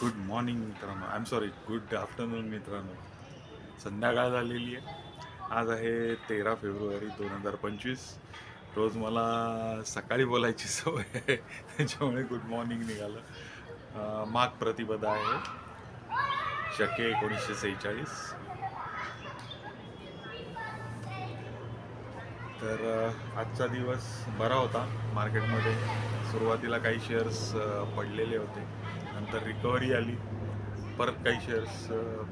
Good morning मित्रांनो. I am sorry good afternoon मित्रांनो. संध्याकाळ झालेली आहे. आज आहे तेरा फेब्रुवारी दोन हजार पंचवीस. रोज मला सकाळी बोलायची सवय आहे. त्याच्यामुळे गुड मॉर्निंग निघालं. माग माघ प्रतिपदा आहे. शके एकोणीसशे सेहेचाळीस. तर आजचा दिवस बरा होता. मार्केटमध्ये सुरुवातीला काही शेअर्स पडलेले होते. नंतर रिकव्हरी आली. परत काही शेअर्स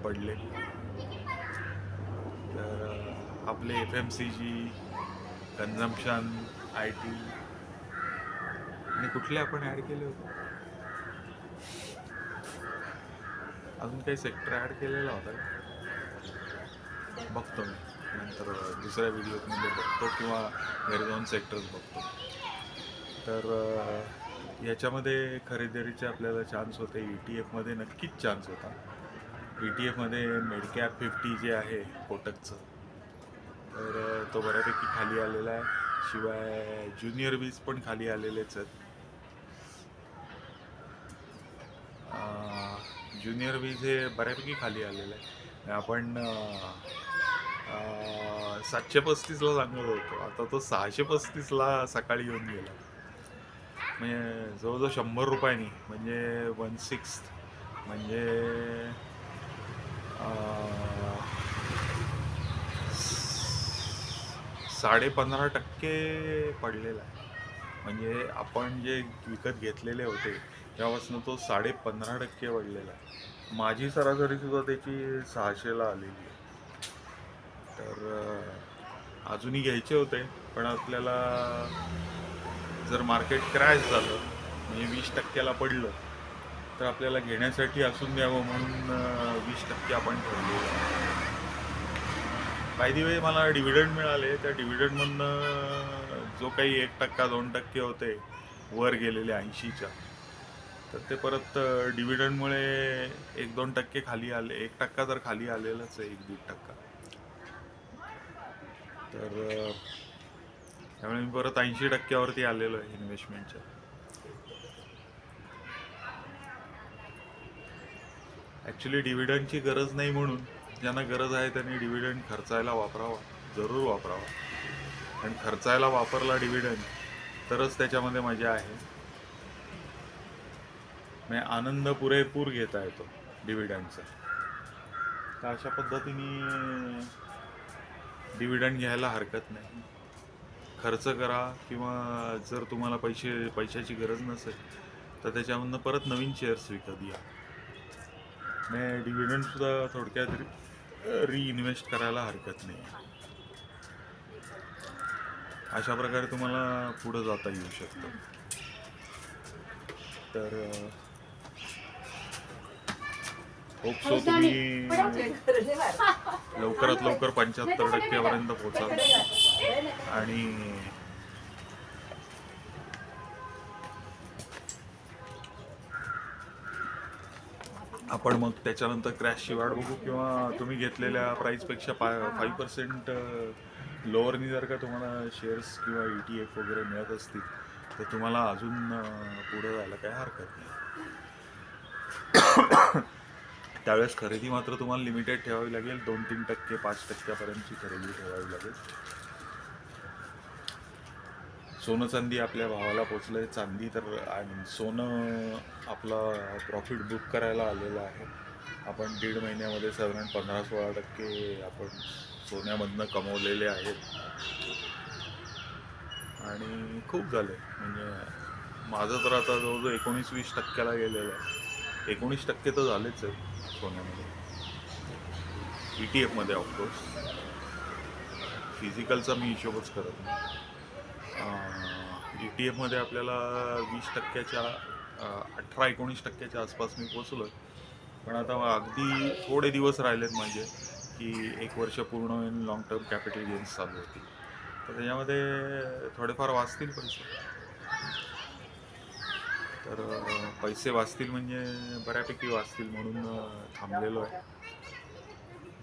पडले. तर आपले F M C G consumption I T आणि कुठले आपण ॲड केले होते? अजून काही सेक्टर ॲड केलेला होता बघतो मी. नंतर दुसऱ्या व्हिडिओमध्ये बघतो किंवा घरी जाऊन सेक्टर्स बघतो. तर याच्यामध्ये खरेदीचे आपल्याला चान्स होते. ई टी एफमध्ये नक्कीच चान्स होता. ई टी एफमध्ये मेडकॅप फिफ्टी जे आहे कोटकचं तर तो बऱ्यापैकी खाली आलेला आहे. शिवाय ज्युनियर बीज पण खाली आलेलेच आहेत. ज्युनियर बीज हे बऱ्यापैकी खाली आलेलं आहे. आपण सातशे पस्तीसला सांगत होतो. आता तो सहाशे पस्तीसला सकाळी येऊन गेला. म्हणजे जवळजवळ शंभर रुपयांनी म्हणजे वन सिक्स म्हणजे साडे पंधरा टक्के पडलेला आहे. म्हणजे आपण जे विकत घेतलेले होते तेव्हापासून तो साडे पंधरा टक्के वाढलेला आहे. माझी सरासरी सुद्धा त्याची सहाशेला आलेली आहे. तर अजूनही घ्यायचे होते पण आपल्याला जर मार्केट क्रॅश झालं म्हणजे वीस टक्क्याला पडलं तर आपल्याला घेण्यासाठी असून द्यावं म्हणून वीस टक्के आपण ठेवलेलं आहे काही वेळी मला डिव्हिडंड मिळाले. त्या डिव्हिडंडमधनं जो काही एक टक्का दोन टक्के होते वर गेलेले ऐंशीच्या तर ते परत डिव्हिडंडमुळे एक दोन टक्के खाली आले. एक टक्का तर खाली आलेलाच आहे एक दीड टक्का. तर त्यामुळे मी परत ऐंशी टक्क्यावरती आलेलो आहे इन्व्हेस्टमेंटच्या ॲक्च्युली डिव्हिडंडची गरज नाही म्हणून ज्यांना गरज आहे त्यांनी डिव्हिडंड खर्चायला वापरावा जरूर वापरावा. आणि खर्चायला वापरला डिव्हिडंड तरच त्याच्यामध्ये मजा आहे. म्हणजे आनंद पुरेपूर घेता येतो डिव्हिडंडचा तर अशा पद्धतीने डिव्हिडंड घ्यायला हरकत नाही. खर्च करा किंवा जर तुम्हाला पैसे पैशाची गरज नसेल तर त्याच्यामधनं परत नवीन शेअर्स विकत घ्या नाही डिव्हिडंडसुद्धा थोडक्यात रिइन्व्हेस्ट करायला हरकत नाही. अशा प्रकारे तुम्हाला पुढं जाता येऊ शकतं. तर होप सो तुम्ही लवकरात लवकर पंच्याहत्तर टक्क्यापर्यंत पोहोचाल. आणि आपण मग त्याच्यानंतर क्रॅशची वाट बघू किंवा तुम्ही घेतलेल्या प्राईसपेक्षा पा फाईव्ह पर्सेंट लोअरनी जर का तुम्हाला शेअर्स किंवा ई टी एफ वगैरे मिळत असतील तर तुम्हाला अजून पुढं जायला काही हरकत नाही. त्यावेळेस खरेदी मात्र तुम्हाला लिमिटेड ठेवावी लागेल. दोन तीन टक्के पाच टक्क्यापर्यंतची खरेदी ठेवावी लागेल. सोनं चांदी आपल्या भावाला पोचलं आहे चांदी तर आणि सोनं आपला प्रॉफिट बुक करायला आलेलं आहे. आपण दीड महिन्यामध्ये साधारण पंधरा सोळा टक्के आपण सोन्यामधनं कमवलेले आहेत. आणि खूप झाले म्हणजे माझं तर आता जवळजवळ एकोणीस वीस टक्क्याला गेलेलं आहे. एकोणीस टक्के तर झालेच आहे सोन्यामध्ये. ई टी एफमध्ये ऑफकोर्स फिजिकलचा मी हिशोबच करत नाही. ई टी एफमध्ये आपल्याला वीस टक्क्याच्या अठरा एकोणीस टक्क्याच्या आसपास मी पोचलो पण आता अगदी थोडे दिवस राहिलेत म्हणजे की एक वर्ष पूर्ण होईल लॉंग टर्म कॅपिटल गेन्स चालू होतील. तर त्याच्यामध्ये थोडेफार वाचतील पैसे. तर पैसे वाचतील म्हणजे बऱ्यापैकी वाचतील म्हणून थांबलेलो आहे.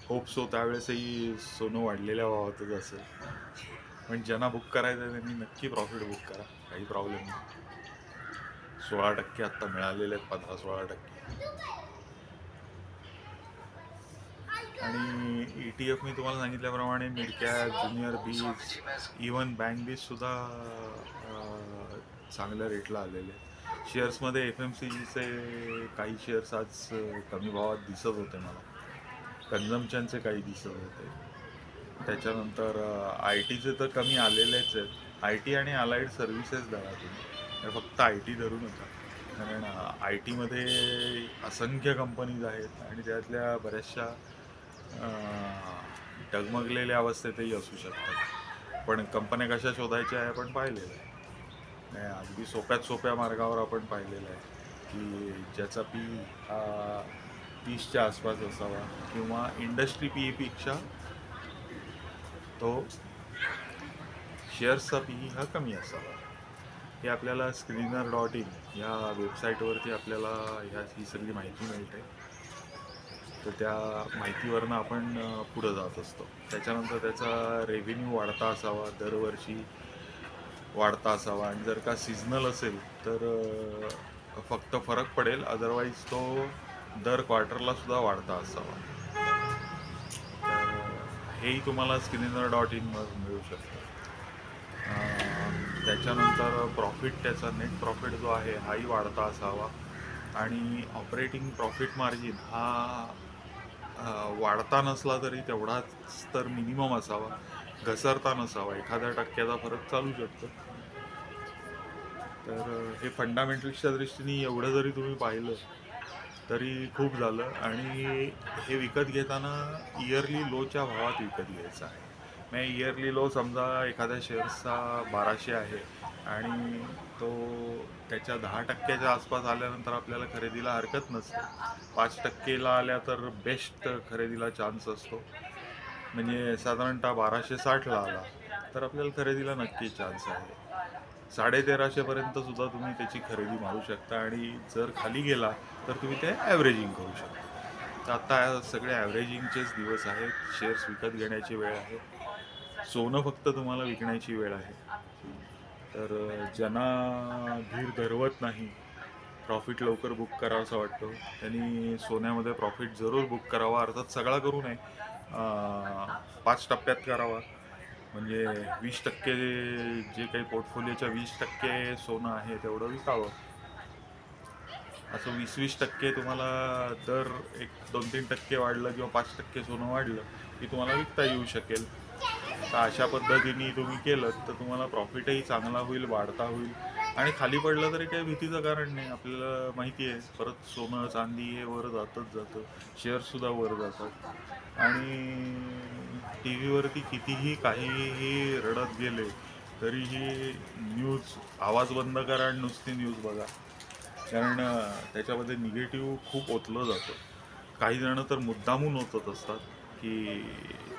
होप सो त्यावेळेसही सोनं वाढलेल्या भावातच असेल. पण ज्यांना बुक करायचं आहे त्यांनी नक्की प्रॉफिट बुक करा. काही प्रॉब्लेम नाही. सोळा टक्के आत्ता मिळालेले आहेत पंधरा सोळा टक्के. आणि ई टी एफ मी तुम्हाला सांगितल्याप्रमाणे midcap junior BeES even bank बीचसुद्धा चांगल्या रेटला आलेले आहेत. शेअर्समध्ये एफ एम सी जीचे काही शेअर्स आज कमी भावात दिसत होते मला. कन्झम्पशनचे काही दिसत होते. त्याच्यानंतर आय टीचे तर कमी आलेलेच आहेत. आय टी आणि अलाइड सर्व्हिसेस धरा तुम्ही. हे फक्त आय टी धरू नका कारण आय टीमध्ये असंख्य कंपनीज आहेत आणि त्यातल्या बऱ्याचशा डगमगलेल्या अवस्थेतही असू शकतात. पण कंपन्या कशा शोधायच्या आहे आपण पाहिलेलं आहे. नाही, अगदी सोप्यात सोप्या मार्गावर आपण पाहिलेलं आहे की ज्याचा पी हा तीसच्या आसपास असावा किंवा इंडस्ट्री पी पेक्षा तो शेअर्सचा पी ई हा कमी असावा. हे आपल्याला स्क्रीनर डॉट इन या वेबसाईटवरती आपल्याला ह्या ही सगळी माहिती मिळते. तर त्या माहितीवरनं आपण पुढं जात असतो. त्याच्यानंतर त्याचा रेव्हेन्यू वाढता असावा दरवर्षी. वाढता असावा. आणि जर का सिजनल असेल तर फक्त फरक पडेल. अदरवाईज तो दर क्वार्टरला सुद्धा वाढता असावा. हेही तुम्हाला स्क्रीनर डॉट इनवर मिळू शकतं. त्याच्यानंतर प्रॉफिट त्याचा नेट प्रॉफिट जो आहे हाही वाढता असावा. आणि ऑपरेटिंग प्रॉफिट मार्जिन हा वाढता नसला तरी तेवढाच तर मिनिमम असावा. घसरता नसावा एखाद्या टक्क्याचा फरक चालू शकतो. तर हे फंडामेंटल्सच्या दृष्टीने एवढं जरी तुम्ही पाहिलं तरी खूप झालं. आणि हे विकत घेताना इयरली लोच्या भावात विकत घ्यायचं आहे. मग इयरली लो समजा एखाद्या शेअर्सचा बाराशे आहे आणि तो त्याच्या दहा टक्क्याच्या आसपास आल्यानंतर आपल्याला खरेदीला हरकत नसते. पाच टक्केला आल्या तर बेस्ट खरेदीला चान्स असतो. म्हणजे साधारणतः बाराशे साठला आला. तर आपल्याला खरेदीला नक्की चान्स आहे. साडेतेराशेपर्यंत सुद्धा तुम्ही त्याची खरेदी मारू शकता आणि जर खाली गेला तर तुम्ही ते ॲव्हरेजिंग करू शकता. तर आत्ता सगळे ॲव्हरेजिंगचेच दिवस आहेत. शेअर्स विकत घेण्याची वेळ आहे. सोनं फक्त तुम्हाला विकण्याची वेळ आहे. तर ज्यांना धीर धरवत नाही प्रॉफिट लवकर बुक करावं असं वाटतं. त्यांनी सोन्यामध्ये प्रॉफिट जरूर बुक करावा. अर्थात सगळा करू नये. पाच टप्प्यात करावा. म्हणजे वीस टक्के जे काही पोर्टफोलिओच्या वीस टक्के सोनं आहे तेवढं विकावं. असं वीस वीस टक्के तुम्हाला दर एक दोन तीन टक्के वाढलं किंवा पाच टक्के सोनं वाढलं की तुम्हाला विकता येऊ शकेल. तर अशा पद्धतीने तुम्ही केलं तर तुम्हाला प्रॉफिटही चांगला होईल वाढता होईल. आणि खाली पडलं तरी काही भीतीचं कारण नाही. आपल्याला माहिती आहे परत सोनं चांदी हे वर जातच जातं. शेअरसुद्धा वर जातात. आणि टी व्हीवरती कितीही काहीही रडत गेले तरीही न्यूज आवाज बंद करा आणि नुसती न्यूज बघा. कारण त्याच्यामध्ये निगेटिव्ह खूप ओतलं जातं. काही जणं तर मुद्दामून ओतत असतात की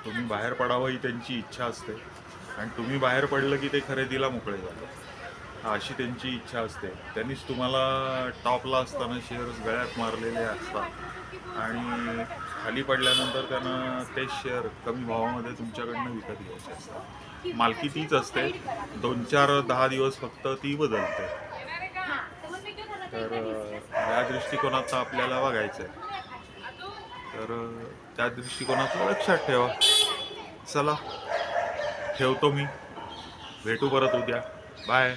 तुम्ही बाहेर पडावं ही त्यांची इच्छा असते. आणि तुम्ही बाहेर पडलं की ते खरेदीला मोकळे जातात अशी त्यांची इच्छा असते. त्यांनीच तुम्हाला टॉपला असताना शेअर्स गळ्यात मारलेले असतात. आणि खाली पडल्यानंतर त्यांना ते शेअर कमी भावामध्ये तुमच्याकडनं विकत घ्यायचे असतात. मालकी तीच असते. दोन चार दहा दिवस फक्त ती बदलते. तर या दृष्टिकोनाचं आपल्याला बघायचं आहे तर त्या दृष्टिकोनाचं लक्षात ठेवा. चला ठेवतो मी. भेटू परत उद्या. बाय